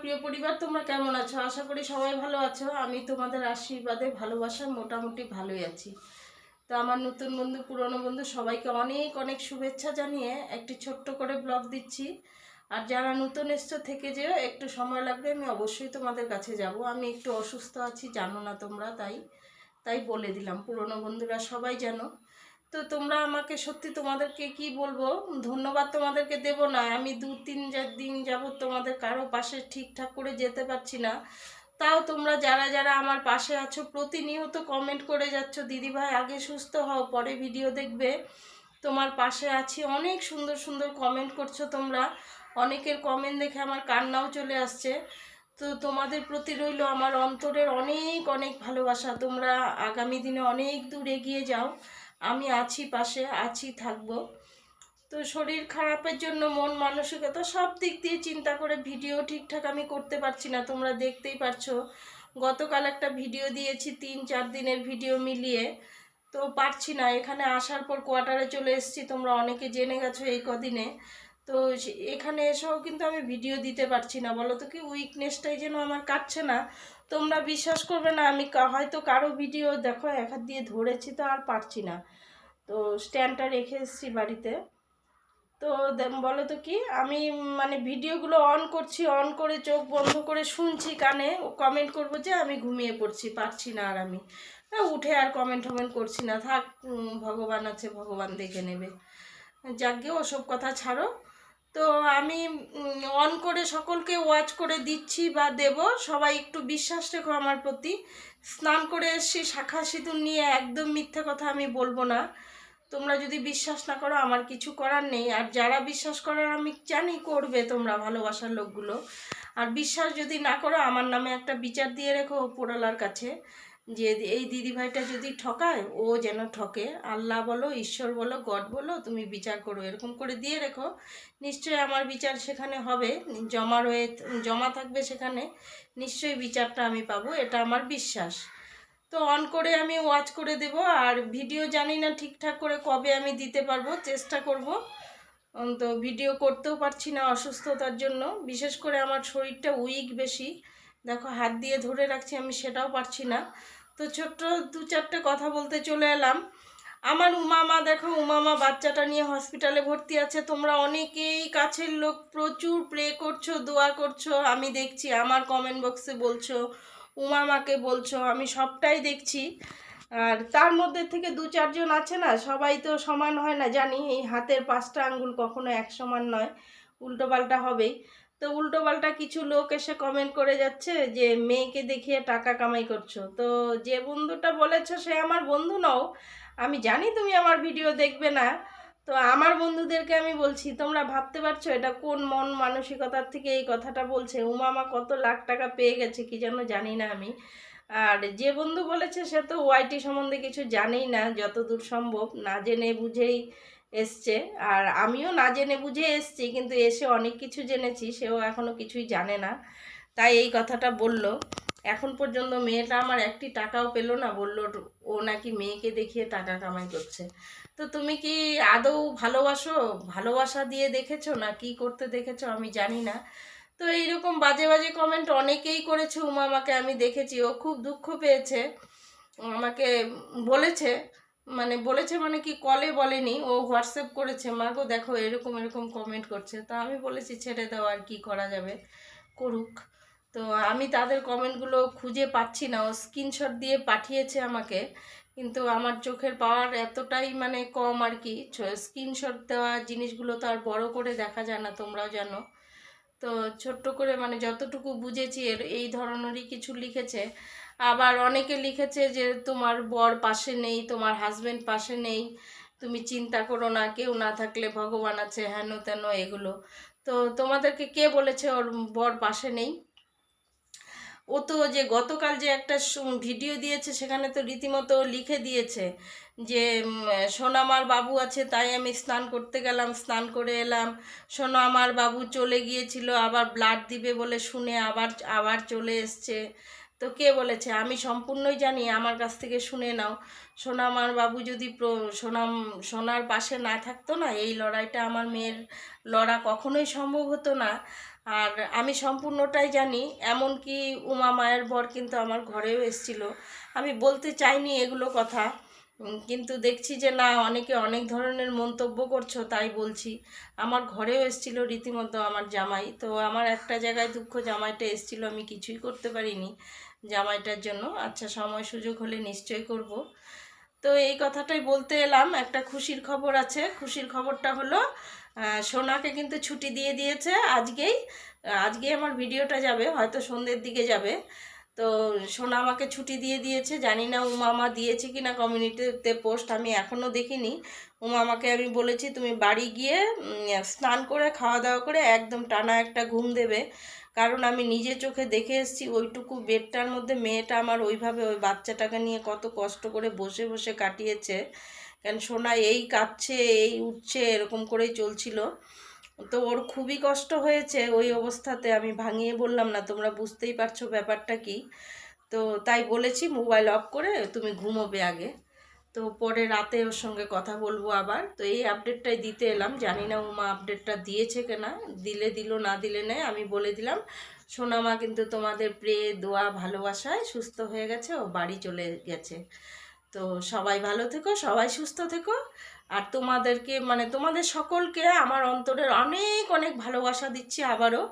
প্রিয় পরিবার, তোমরা কেমন আছো? আশা করি সবাই ভালো আছো। আমি তোমাদের আশীর্বাদে, ভালোবাসায় মোটামুটি ভালোই আছি। তো আমার নতুন বন্ধু, পুরনো বন্ধু সবাইকে অনেক অনেক শুভেচ্ছা জানিয়ে একটি ছোট্ট করে ব্লগ দিচ্ছি। আর যারা নতুন এসছো থেকে যেও, একটু সময় লাগবে, আমি অবশ্যই তোমাদের কাছে যাব। আমি একটু অসুস্থ আছি, জানো না তোমরা, তাই তাই বলে দিলাম। পুরনো বন্ধুরা সবাই জানো। তো তোমরা আমাকে সত্যি তোমাদেরকে কি বলব? ধন্যবাদ তোমাদেরকে দেব না। আমি দু তিন যা- দিন যাবত তোমাদের কারও পাশে ঠিকঠাক করে যেতে পারছি না। তাও তোমরা যারা যারা আমার পাশে আছো, প্রতিনিয়ত কমেন্ট করে যাচ্ছ, দিদি ভাই, আগে সুস্থ হও, পরে ভিডিও দেখবে। তোমার পাশে আছি, অনেক সুন্দর সুন্দর কমেন্ট করছ তোমরা। অনেকের কমেন্ট দেখে আমার কান্নাও চলে আসছে। তো তোমাদের প্রতি রইল আমার অন্তরের অনেক অনেক ভালোবাসা। তোমরা আগামী দিনে অনেক দূর এগিয়ে যাও। আমি আছি পাশে, আছি, থাকব। তো শরীর খারাপের জন্য, মন মানসিকতা সব দিক দিয়ে চিন্তা করে ভিডিও ঠিকঠাক আমি করতে পারছি না, তোমরা দেখতেই পারছ। গতকাল একটা ভিডিও দিয়েছি, তিন চার দিনের ভিডিও মিলিয়ে। তো পারছি না, এখানে আসার পর কোয়ার্টারে চলে এসেছি, তোমরা অনেকে জেনে গেছো এই কদিনে। তো এখানে এসেও কিন্তু আমি ভিডিও দিতে পারছি না, বলো তো কি উইকনেসটাই যেন আমার কাটছে না। তোমরা বিশ্বাস করবে না, আমি হয়তো কারও ভিডিও দেখো, এক হাত দিয়ে ধরেছি তো আর পারছি না। তো স্ট্যান্ডটা রেখে এসেছি বাড়িতে। তো বলো তো কি, আমি মানে ভিডিওগুলো অন করছি অন করে চোখ বন্ধ করে শুনছি কানে কমেন্ট করব যে আমি ঘুমিয়ে পড়ছি, পারছি না আর আমি। উঠে আর কমেন্ট টমেন্ট করছি না, থাক ভগবান আছে, ভগবান দেখে নেবে। যাকে ওসব কথা ছাড়ো। তো আমি অন করে সকলকে ওয়াচ করে দিচ্ছি বা দেব। সবাই একটু বিশ্বাস রেখো আমার প্রতি। স্নান করে এসছি শাখা সিঁদুর নিয়ে একদম মিথ্যে কথা আমি বলব না। তোমরা যদি বিশ্বাস না করো, আমার কিছু করার নেই। আর যারা বিশ্বাস করার আমি জানি করবে তোমরা ভালোবাসার লোকগুলো। আর বিশ্বাস যদি না করো, আমার নামে একটা বিচার দিয়ে রেখো পোড়ালার কাছে। যে এই দিদিভাইটা যদি ঠকায়, ও যেন ঠকে। আল্লাহ বলো, ঈশ্বর বলো, গড বলো, তুমি বিচার করো, এরকম করে দিয়ে রেখো। নিশ্চয়ই আমার বিচার সেখানে হবে, জমা রয়ে, জমা থাকবে সেখানে। নিশ্চয়ই বিচারটা আমি পাবো, এটা আমার বিশ্বাস। তো অন করে আমি ওয়াচ করে দেব, আর ভিডিও জানি না ঠিকঠাক করে কবে আমি দিতে পারব, চেষ্টা করব। তো ভিডিও করতেও পারছি না অসুস্থতার জন্য, বিশেষ করে আমার শরীরটা উইক বেশি। দেখো, হাত দিয়ে ধরে রাখছি আমি, সেটাও পারছি না। তো ছোট্ট দু চারটে কথা বলতে চলে এলাম। আমার উমামা, দেখো উমামা বাচ্চাটা নিয়ে হসপিটালে ভর্তি আছে। তোমরা অনেকেই কাছের লোক, প্রচুর প্রে করছ, দোয়া করছ, আমি দেখছি, আমার কমেন্ট বক্সে বলছো, উমামাকে বলছো, আমি সবটাই দেখছি। আর তার মধ্যে থেকে দু চারজন আছে না, সবাই তো সমান হয় না, জানি, এই হাতের পাঁচটা আঙ্গুল কখনো এক সমান নয়, উল্টোপাল্টা হবেই। তো উল্টো পাল্টা কিছু লোক এসে কমেন্ট করে যাচ্ছে যে, মেয়েকে দেখিয়ে টাকা কামাই করছ। তো যে বন্ধুটা বলেছ, সে আমার বন্ধু নও। আমি জানি তুমি আমার ভিডিও দেখবে না। তো আমার বন্ধুদেরকে আমি বলছি, তোমরা ভাবতে পারছ এটা কোন মন মানসিকতার থেকে এই কথাটা বলছে? উমা উমামা কত লাখ টাকা পেয়ে গেছে কি যেন জানি না আমি। আর যে বন্ধু বলেছে, সে তো ওয়াইটি সম্বন্ধে কিছু জানেই না, যতদূর সম্ভব। না জেনে বুঝেই এসছে। আর আমিও না জেনে বুঝে এসছি, কিন্তু এসে অনেক কিছু জেনেছি, সেও এখনও কিছুই জানে না। তাই এই কথাটা বলল। এখন পর্যন্ত মেয়েটা আমার একটি টাকাও পেল না, বলল, ও নাকি মেয়েকে দেখিয়ে টাকা কামাই করছে। তো তুমি কি আদৌ ভালোবাসো? ভালোবাসা দিয়ে দেখেছ না কি করতে দেখেছ আমি জানি না। তো এইরকম বাজে বাজে কমেন্ট অনেকেই করেছে, উমা, আমাকে আমি দেখেছি। ও খুব দুঃখ পেয়েছে, আমাকে বলেছে। মানে বলেছে মানে কি কলে বলেনি, ও হোয়াটসঅ্যাপ করেছে, মা গো দেখো এরকম এরকম কমেন্ট করছে। তা আমি বলেছি, ছেড়ে দাও আর কি করা যাবে, করুক। তো আমি তাদের কমেন্টগুলো খুঁজে পাচ্ছি না, ও স্ক্রিনশট দিয়ে পাঠিয়েছে আমাকে, কিন্তু আমার চোখের পাওয়ার এতটাই মানে কম আর কি। স্ক্রিনশট দেওয়া জিনিসগুলো তো আর বড় করে দেখা যায় না, তোমরাও জানো। তো ছোট্ট করে মানে যতটুকু বুঝেছি এর, এই ধরনেরই কিছু লিখেছে। আবার অনেকে লিখেছে যে, তোমার বর পাশে নেই, তোমার হাজব্যান্ড পাশে নেই, তুমি চিন্তা করো না, কেউ না থাকলে ভগবান আছে হেন তেন এগুলো। তো তোমাদেরকে কে বলেছে ওর বর পাশে নেই? ও তো যে গতকাল যে একটা ভিডিও দিয়েছে, সেখানে তো রীতিমতো লিখে দিয়েছে যে সোনা সোনামার বাবু আছে, তাই আমি স্নান করতে গেলাম, স্নান করে এলাম। সোনামার বাবু চলে গিয়েছিল, আবার ব্লাড দিবে বলে শুনে আবার আবার চলে এসছে। তো কে বলেছে? আমি সম্পূর্ণই জানি, আমার কাছ থেকে শুনে নাও। সোনামার বাবু যদি সোনাম, সোনার পাশে না থাকতো না, এই লড়াইটা আমার মেয়ের লড়া কখনোই সম্ভব হতো না। আর আমি সম্পূর্ণটাই জানি, এমনকি উমা মায়ের বর কিন্তু আমার ঘরেও এসেছিল। আমি বলতে চাইনি এগুলো কথা কিন্তু দেখছি যে না, অনেকে অনেক ধরনের মন্তব্য করছ, তাই বলছি। আমার ঘরেও এসেছিল রীতিমতো আমার জামাই, তো আমার একটা জায়গায় দুঃখ জামাইটা এসেছিল, আমি কিছুই করতে পারিনি। জামাইটার জন্য। আচ্ছা সময় সুযোগ হলে নিশ্চয়ই করব। তো এই কথাটাই বলতে এলাম। একটা খুশির খবর আছে। খুশির খবরটা হলো সোনাকে কিন্তু ছুটি দিয়ে দিয়েছে আজকেই। আহ, আজকেই আমার ভিডিওটা যাবে হয়তো সন্ধ্যের দিকে যাবে। তো সোনা আমাকে ছুটি দিয়ে দিয়েছে। জানি না উমামা দিয়েছে কি না কমিউনিটিতে পোস্ট আমি এখনও দেখিনি। উমামাকে আমি বলেছি তুমি বাড়ি গিয়ে স্নান করে খাওয়া দাওয়া করে একদম টানা একটা ঘুম দেবে। কারণ আমি নিজে চোখে দেখে এসেছি, ওইটুকু বেডটার মধ্যে মেয়েটা আমার ওইভাবে ওই বাচ্চাটাকে নিয়ে কত কষ্ট করে বসে বসে কাটিয়েছে। কেন সোনা এই কাঁদছে এই উঠছে, এরকম করেই চলছিল। তো ওর খুবই কষ্ট হয়েছে ওই অবস্থাতে। আমি ভাঙিয়ে বললাম, না, তোমরা বুঝতেই পারছ ব্যাপারটা কি? তো তাই বলেছি, মোবাইল অফ করে তুমি ঘুমোবে আগে। তো পরে রাতে ওর সঙ্গে কথা বলব আবার। তো এই আপডেটটাই দিতে এলাম। জানি না উমা আপডেটটা দিয়েছে কিনা। দিলে দিল, না দিলে নেয় আমি বলে দিলাম। সোনামা কিন্তু তোমাদের প্রে দোয়া, ভালোবাসায় সুস্থ হয়ে গেছে, ও বাড়ি চলে গেছে। তো সবাই ভালো থেকো, সবাই সুস্থ থেকো। আর তোমাদেরকে মানে তোমাদের সকলকে আমার অন্তরের অনেক অনেক ভালোবাসা দিচ্ছি আবারও।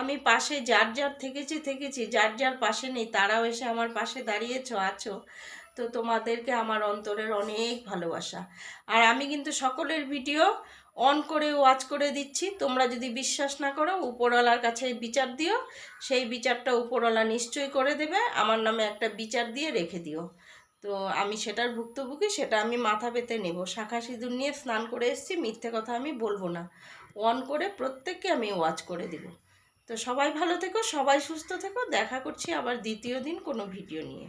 আমি পাশে যার যার থেকেছি থেকেছি। যার যার পাশে নেই, তারাও এসে আমার পাশে দাঁড়িয়েছো, আছো। তো তোমাদেরকে আমার অন্তরের অনেক ভালোবাসা। আর আমি কিন্তু সকলের ভিডিও অন করে ওয়াচ করে দিচ্ছি। তোমরা যদি বিশ্বাস না করো, উপরওয়ালার কাছে বিচার দিও। সেই বিচারটা উপরওয়ালা নিশ্চয়ই করে দেবে। আমার নামে একটা বিচার দিয়ে রেখে দিও। তো আমি সেটার ভুক্তভোগী, সেটা আমি মাথা পেতে নেব। শাখা সিঁদুর নিয়ে স্নান করে এসেছি, মিথ্যে কথা আমি বলব না। অন করে প্রত্যেককে আমি ওয়াচ করে দিব। তো সবাই ভালো থেকো, সবাই সুস্থ থেকো। দেখা করছি আবার দ্বিতীয় দিন কোনো ভিডিও নিয়ে।